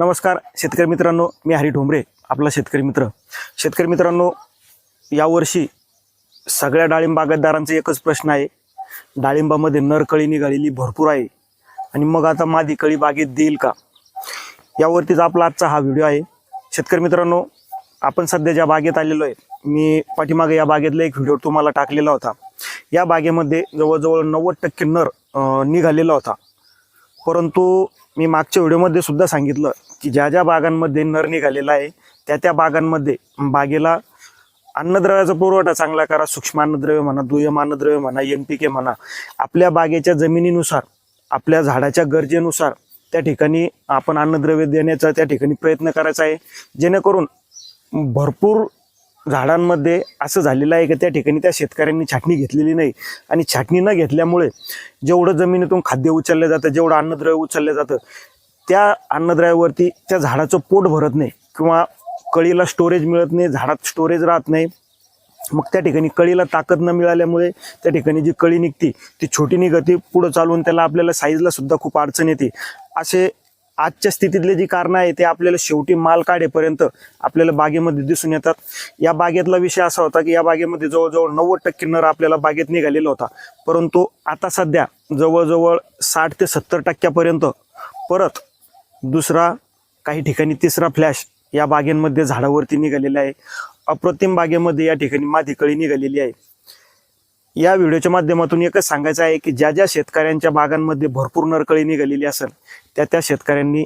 नमस्कार शेतकरी मित्रांनो मी हरी ढोंबरे आपला शेतकरी मित्र. शेतकरी मित्रांनो यावर्षी सगळ्या डाळिंब बागायतदारांचा एकच प्रश्न आहे. डाळिंबामध्ये नरकळी निघालेली भरपूर आहे. आणि मग आता मादी कळी बागेत देईल का? यावरतीच आपला आजचा हा व्हिडिओ आहे. शेतकरी मित्रांनो आपण सध्या ज्या बागेत आलेलो आहे मी पाठीमागे या बागेतला एक व्हिडिओ तुम्हाला टाकलेला होता. या बागेमध्ये जवळजवळ नव्वद टक्के नर निघालेला होता. परंतु मी मागच्या व्हिडिओमध्ये सुद्धा सांगितलं की ज्या ज्या बागांमध्ये नर निघालेला आहे त्या त्या बागांमध्ये बागेला अन्नद्रव्याचा पुरवठा चांगला करा सूक्ष्म अन्नद्रव्य म्हणा दुय्यम अन्नद्रव्य म्हणा एन पी के म्हणा आपल्या बागेच्या जमिनीनुसार आपल्या झाडाच्या गरजेनुसार त्या ठिकाणी आपण अन्नद्रव्य देण्याचा त्या ठिकाणी प्रयत्न करायचा आहे. जेणेकरून भरपूर झाडांमध्ये असं झालेलं आहे की त्या ठिकाणी त्या शेतकऱ्यांनी छाटणी घेतलेली नाही. आणि छाटणी न घेतल्यामुळे जेवढं जमिनीतून खाद्य उचललं जातं जेवढं अन्नद्रव्य उचललं जातं त्या अन्नद्रव्यावरती त्या झाडाचं पोट भरत नाही किंवा कळीला स्टोरेज मिळत नाही झाडात स्टोरेज राहत नाही. मग त्या ठिकाणी कळीला ताकद न मिळाल्यामुळे त्या ठिकाणी जी कळी निघते ती छोटी निघते पुढं चालून त्याला आपल्याला साईजला सुद्धा खूप अडचण येते. असे आजच्या स्थितीतले जी कारणं आहे ते आपल्याला शेवटी माल काढेपर्यंत आपल्याला बागेमध्ये दिसून येतात. या बागेतला विषय असा होता की या बागेमध्ये जवळजवळ नव्वद टक्के नर आपल्याला बागेत निघालेला होता. परंतु आता सध्या जवळजवळ साठ ते सत्तर टक्क्यापर्यंत परत दुसरा काही ठिकाणी तिसरा फ्लॅश या बागेंमध्ये झाडावरती निघालेला आहे. अप्रतिम बागेमध्ये या ठिकाणी मादी कळी निघालेली आहे. या व्हिडिओच्या माध्यमातून एकच सांगायचं आहे की ज्या ज्या शेतकऱ्यांच्या बागांमध्ये भरपूर नरकळी निघालेली असेल त्या त्या शेतकऱ्यांनी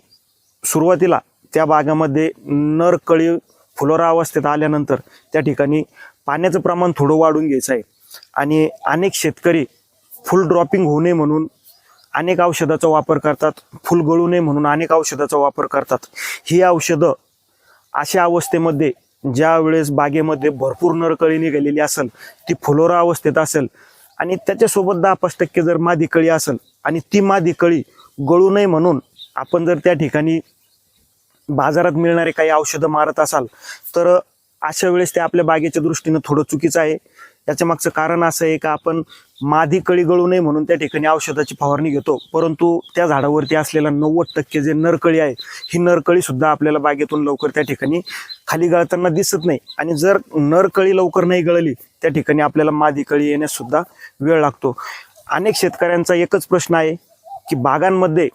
सुरुवातीला त्या बागामध्ये नरकळी फुलोरा अवस्थेत आल्यानंतर त्या ठिकाणी पाण्याचं प्रमाण थोडं वाढून घ्यायचं आहे. आणि अनेक शेतकरी फुल ड्रॉपिंग होऊ नये म्हणून अनेक औषधाचा वापर करतात फुल गळू नये म्हणून अनेक औषधाचा वापर करतात. ही औषधं अशा अवस्थेमध्ये ज्या वेळेस बागेमध्ये भरपूर नरकळी निघालेली असेल ती फुलोरा अवस्थेत असेल आणि त्याच्यासोबत दहा पाच टक्के जर मादी कळी असेल आणि ती मादी कळी गळू नये म्हणून आपण जर त्या ठिकाणी बाजारात मिळणारे काही औषधं मारत असाल तर अशा वेळेस ते आपल्या बागेच्या दृष्टीनं थोडं चुकीचं आहे. याच्या मागचं कारण असं आहे का आपण मादी कळी गळू नये म्हणून त्या ठिकाणी औषधाची फवारणी घेतो. परंतु त्या झाडावरती असलेला नव्वद टक्के जे नरकळी आहे ही नरकळी सुद्धा आपल्याला बागेतून लवकर त्या ठिकाणी खाली गळताना दिसत नाही. आणि जर नरकळी लवकर नाही गळली त्या ठिकाणी आपल्याला मादी कळी येण्यास सुद्धा वेळ लागतो. अनेक शेतकऱ्यांचा एकच प्रश्न आहे की बागांमध्ये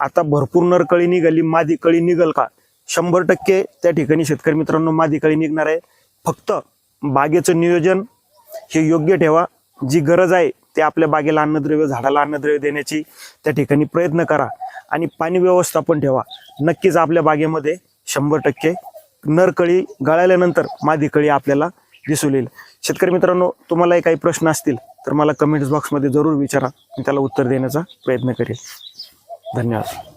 आता भरपूर नरकळी निघाली मादी कळी निघल का? शंभर टक्के त्या ठिकाणी शेतकरी मित्रांनो मादी कळी निघणार आहे. फक्त बागेचं नियोजन हे योग्य ठेवा. जी गरज आहे ते आपल्या बागेला अन्नद्रव्य झाडाला अन्नद्रव्य देण्याची त्या ठिकाणी प्रयत्न करा. आणि पाणी व्यवस्थापन ठेवा. नक्कीच आपल्या बागेमध्ये शंभर टक्के नरकळी गळाल्यानंतर मादी कळी आपल्याला दिसून येईल. शेतकरी मित्रांनो तुम्हालाही काही प्रश्न असतील तर मला कमेंट्स बॉक्समध्ये जरूर विचारा. मी त्याला उत्तर देण्याचा प्रयत्न करेल. धन्यवाद.